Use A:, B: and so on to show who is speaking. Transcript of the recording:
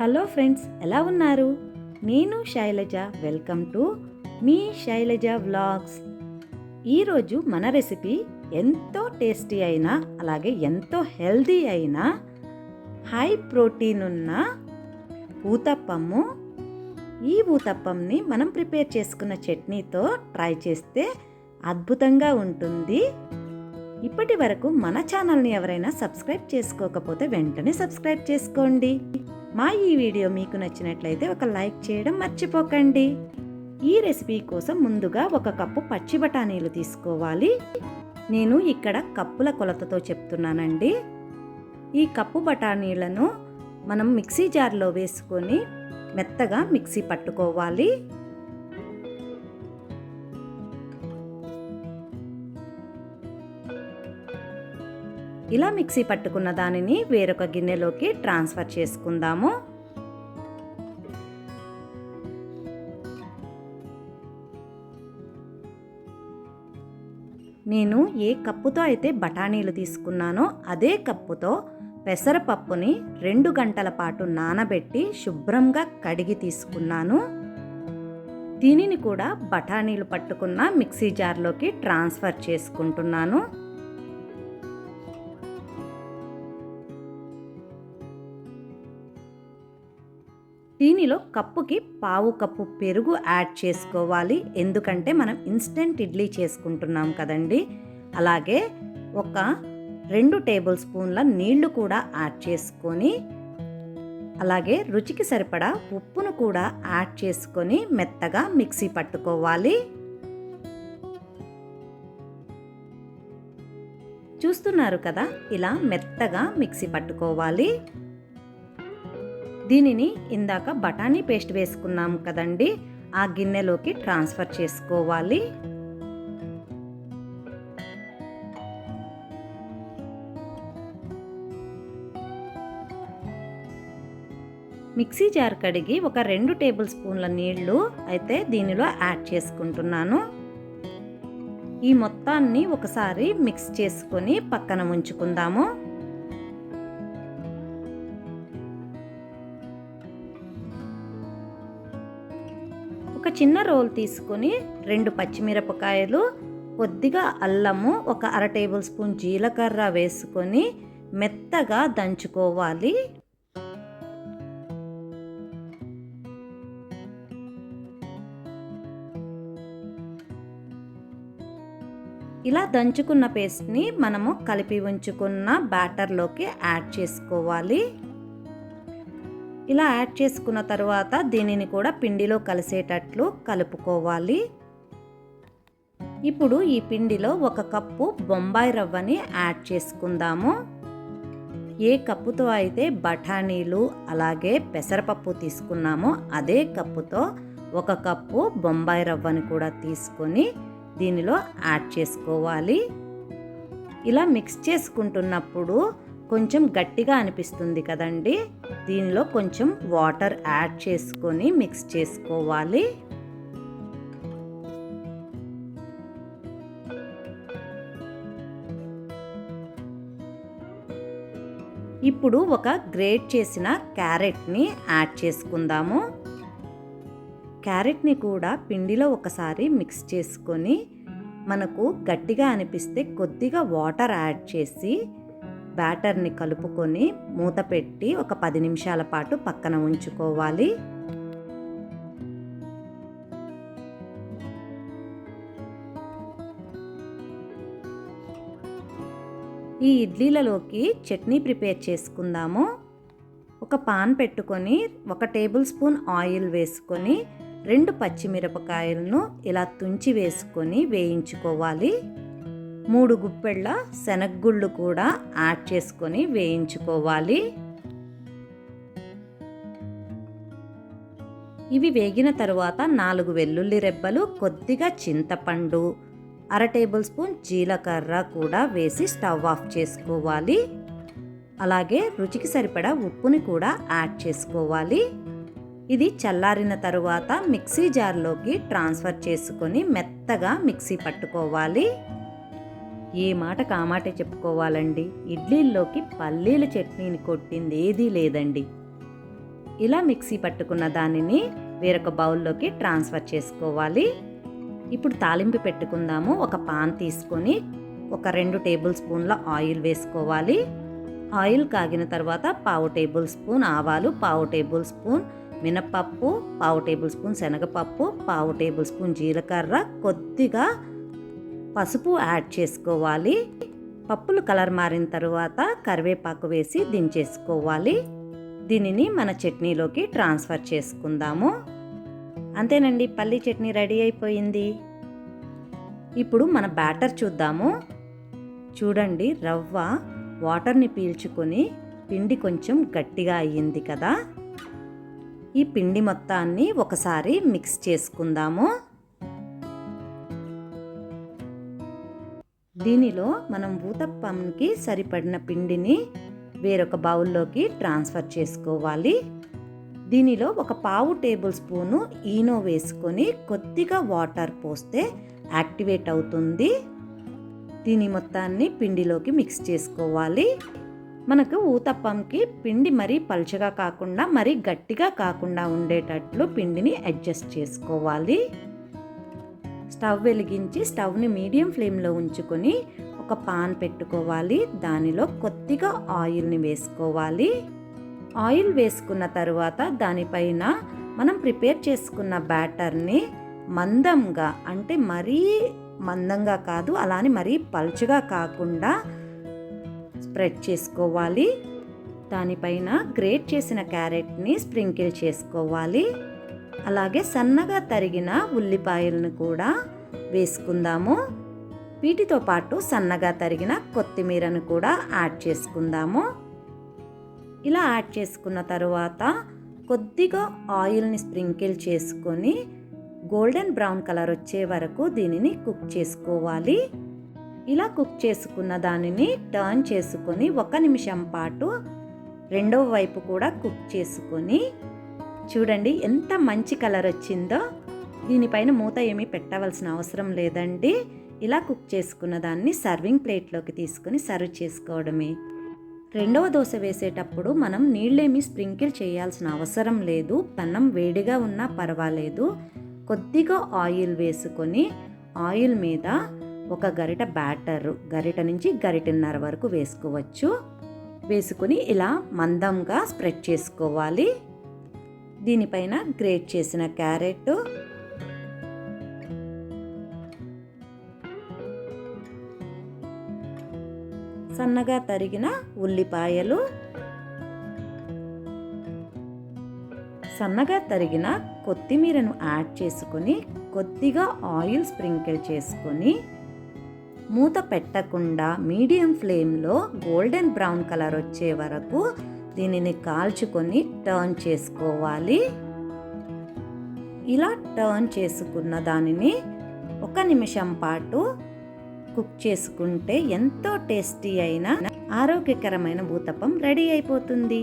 A: Hello friends ఎలా ఉన్నారు? నేను శైలజ. వెల్కమ్ టు మీ శైలజ వ్లాగ్స్. ఈరోజు మన రెసిపీ ఎంతో టేస్టీ అయిన అలాగే ఎంతో హెల్దీ అయిన హై ప్రోటీన్ ఉన్న ఊతప్పము. ఈ ఊతప్పంని మనం ప్రిపేర్ చేసుకున్న చట్నీతో ట్రై చేస్తే అద్భుతంగా ఉంటుంది. ఇప్పటి వరకు మన ఛానల్ని ఎవరైనా సబ్స్క్రైబ్ చేసుకోకపోతే వెంటనే సబ్స్క్రైబ్ చేసుకోండి. మా ఈ వీడియో మీకు నచ్చినట్లయితే ఒక లైక్ చేయడం మర్చిపోకండి. ఈ రెసిపీ కోసం ముందుగా ఒక కప్పు పచ్చి బఠానీలు తీసుకోవాలి. నేను ఇక్కడ కప్పుల కొలతతో చెప్తున్నానండి. ఈ కప్పు బఠానీలను మనం మిక్సీ జార్లో వేసుకొని మెత్తగా మిక్సీ పట్టుకోవాలి. ఇలా మిక్సీ పట్టుకున్న దానిని వేరొక గిన్నెలోకి ట్రాన్స్ఫర్ చేసుకుందాము. నేను ఏ కప్పుతో అయితే బఠానీలు తీసుకున్నానో అదే కప్పుతో పెసరపప్పుని రెండు గంటల పాటు నానబెట్టి శుభ్రంగా కడిగి తీసుకున్నాను. దీనిని కూడా బఠానీలు పట్టుకున్న మిక్సీ జార్లోకి ట్రాన్స్ఫర్ చేసుకుంటున్నాను. దీనిలో కప్పుకి పావు కప్పు పెరుగు యాడ్ చేసుకోవాలి. ఎందుకంటే మనం ఇన్స్టెంట్ ఇడ్లీ చేసుకుంటున్నాం కదండి. అలాగే ఒక రెండు టేబుల్ స్పూన్ల నీళ్ళు కూడా యాడ్ చేసుకొని అలాగే రుచికి సరిపడా ఉప్పును కూడా యాడ్ చేసుకొని మెత్తగా మిక్సీ పట్టుకోవాలి. చూస్తున్నారు కదా ఇలా మెత్తగా మిక్సీ పట్టుకోవాలి. దీనిని ఇందాక బఠానీ పేస్ట్ వేసుకున్నాం కదండి. ఆ గిన్నెలోకి ట్రాన్స్ఫర్ చేసుకోవాలి. మిక్సీ జార్ కడిగి ఒక రెండు టేబుల్ స్పూన్ల నీళ్ళు అయితే దీనిలో యాడ్ చేసుకుంటున్నాను. ఈ మొత్తాన్ని ఒకసారి మిక్స్ చేసుకొని పక్కన ఉంచుకుందాము చిన్న రోల్ తీసుకొని రెండు పచ్చిమిరపకాయలు కొద్దిగా అల్లము ఒక అర టేబుల్ స్పూన్ జీలకర్ర వేసుకొని మెత్తగా దంచుకోవాలి. ఇలా దంచుకున్న పేస్ట్ని మనము కలిపి ఉంచుకున్న బ్యాటర్లోకి యాడ్ చేసుకోవాలి. ఇలా యాడ్ చేసుకున్న తర్వాత దీనిని కూడా పిండిలో కలిసేటట్లు కలుపుకోవాలి. ఇప్పుడు ఈ పిండిలో ఒక కప్పు బొంబాయి రవ్వని యాడ్ చేసుకుందాము. ఏ కప్పుతో అయితే బఠానీలు అలాగే పెసరపప్పు తీసుకున్నామో అదే కప్పుతో ఒక కప్పు బొంబాయి రవ్వని కూడా తీసుకొని దీనిలో యాడ్ చేసుకోవాలి. ఇలా మిక్స్ చేసుకుంటున్నప్పుడు కొంచెం గట్టిగా అనిపిస్తుంది కదండి. దీనిలో కొంచెం వాటర్ యాడ్ చేసుకొని మిక్స్ చేసుకోవాలి. ఇప్పుడు ఒక గ్రేట్ చేసిన క్యారెట్ని యాడ్ చేసుకుందాము. క్యారెట్ని కూడా పిండిలో ఒకసారి మిక్స్ చేసుకొని మనకు గట్టిగా అనిపిస్తే కొద్దిగా వాటర్ యాడ్ చేసి బ్యాటర్ని కలుపుకొని మూత పెట్టి ఒక పది నిమిషాల పాటు పక్కన ఉంచుకోవాలి. ఈ ఇడ్లీలలోకి చట్నీ ప్రిపేర్ చేసుకుందాము. ఒక పాన్ పెట్టుకొని ఒక టేబుల్ స్పూన్ ఆయిల్ వేసుకొని రెండు పచ్చిమిరపకాయలను ఇలా తుంచి వేసుకొని వేయించుకోవాలి. మూడు గుప్పెళ్ళ శనగగుళ్ళు కూడా యాడ్ చేసుకొని వేయించుకోవాలి. ఇవి వేగిన తరువాత నాలుగు వెల్లుల్లి రెబ్బలు కొద్దిగా చింతపండు అర టేబుల్ స్పూన్ జీలకర్ర కూడా వేసి స్టవ్ ఆఫ్ చేసుకోవాలి. అలాగే రుచికి సరిపడా ఉప్పుని కూడా యాడ్ చేసుకోవాలి. ఇది చల్లారిన తరువాత మిక్సీ జార్లోకి ట్రాన్స్ఫర్ చేసుకొని మెత్తగా మిక్సీ పట్టుకోవాలి. ఏ మాట కామాటే చెప్పుకోవాలండి? ఇడ్లీల్లోకి పల్లీల చట్నీని కొట్టింది ఏదీ లేదండి. ఇలా మిక్సీ పట్టుకున్న దానిని వేరొక బౌల్లోకి ట్రాన్స్ఫర్ చేసుకోవాలి. ఇప్పుడు తాలింపు పెట్టుకుందాము. ఒక పాన్ తీసుకొని ఒక రెండు టేబుల్ స్పూన్ల ఆయిల్ వేసుకోవాలి. ఆయిల్ కాగిన తర్వాత పావు టేబుల్ స్పూన్ ఆవాలు పావు టేబుల్ స్పూన్ మినపప్పు పావు టేబుల్ స్పూన్ శనగపప్పు పావు టేబుల్ స్పూన్ జీలకర్ర కొద్దిగా పసుపు యాడ్ చేసుకోవాలి. పప్పులు కలర్ మారిన తర్వాత కరివేపాకు వేసి దించేసుకోవాలి. దీనిని మన చట్నీలోకి ట్రాన్స్ఫర్ చేసుకుందాము. అంతేనండి పల్లి చట్నీ రెడీ అయిపోయింది. ఇప్పుడు మన బ్యాటర్ చూద్దాము. చూడండి రవ్వ వాటర్ని పీల్చుకొని పిండి కొంచెం గట్టిగా అయ్యింది కదా. ఈ పిండి మొత్తాన్ని ఒకసారి మిక్స్ చేసుకుందాము. దీనిలో మనం ఊతప్పంకి సరిపడిన పిండిని వేరొక బౌల్లోకి ట్రాన్స్ఫర్ చేసుకోవాలి. దీనిలో ఒక పావు టేబుల్ స్పూను ఈనో వేసుకొని కొద్దిగా వాటర్ పోస్తే యాక్టివేట్ అవుతుంది. దీని మొత్తాన్ని పిండిలోకి మిక్స్ చేసుకోవాలి. మనకు ఊతప్పంకి పిండి మరీ పలుచగా కాకుండా మరీ గట్టిగా కాకుండా ఉండేటట్లు పిండిని అడ్జస్ట్ చేసుకోవాలి. స్టవ్ వెలిగించి స్టవ్ని మీడియం ఫ్లేమ్లో ఉంచుకొని ఒక పాన్ పెట్టుకోవాలి. దానిలో కొద్దిగా ఆయిల్ని వేసుకోవాలి. ఆయిల్ వేసుకున్న తర్వాత దానిపైన మనం ప్రిపేర్ చేసుకున్న బ్యాటర్ని మందంగా అంటే మరీ మందంగా కాదు అలానే మరీ పలుచగా కాకుండా స్ప్రెడ్ చేసుకోవాలి. దానిపైన గ్రేట్ చేసిన క్యారెట్ని స్ప్రింకిల్ చేసుకోవాలి. అలాగే సన్నగా తరిగిన ఉల్లిపాయలను కూడా వేసుకుందాము. వీటితో పాటు సన్నగా తరిగిన కొత్తిమీరను కూడా యాడ్ చేసుకుందాము. ఇలా యాడ్ చేసుకున్న తరువాత కొద్దిగా ఆయిల్ని స్ప్రింకిల్ చేసుకొని గోల్డెన్ బ్రౌన్ కలర్ వచ్చే వరకు దీనిని కుక్ చేసుకోవాలి. ఇలా కుక్ చేసుకున్న దానిని టర్న్ చేసుకొని ఒక నిమిషం పాటు రెండవ వైపు కూడా కుక్ చేసుకొని చూడండి ఎంత మంచి కలర్ వచ్చిందో. దీనిపైన మూత ఏమీ పెట్టవలసిన అవసరం లేదండి. ఇలా కుక్ చేసుకున్న దాన్ని సర్వింగ్ ప్లేట్లోకి తీసుకొని సర్వ్ చేసుకోవడమే. రెండవ దోశ వేసేటప్పుడు మనం నీళ్ళేమి స్ప్రింకిల్ చేయాల్సిన అవసరం లేదు. పన్నం వేడిగా ఉన్నా పర్వాలేదు. కొద్దిగా ఆయిల్ వేసుకొని ఆయిల్ మీద ఒక గరిట బ్యాటర్ గరిట నుంచి గరిటన్నర వరకు వేసుకోవచ్చు. వేసుకొని ఇలా మందంగా స్ప్రెడ్ చేసుకోవాలి. దీనిపైన గ్రేట్ చేసిన క్యారెట్. సన్నగా తరిగిన ఉల్లిపాయలు. సన్నగా తరిగిన కొత్తిమీరను యాడ్ చేసుకొని కొద్దిగా ఆయిల్ స్ప్రింకిల్ చేసుకొని మూత పెట్టకుండా మీడియం ఫ్లేమ్లో గోల్డెన్ బ్రౌన్ కలర్ వచ్చే వరకు దీనిని కాల్చుకొని టర్న్ చేసుకోవాలి. ఇలా టర్న్ చేసుకున్న దానిని ఒక నిమిషం పాటు కుక్ చేసుకుంటే ఎంతో టేస్టీ అయిన ఆరోగ్యకరమైన భూతపం రెడీ అయిపోతుంది.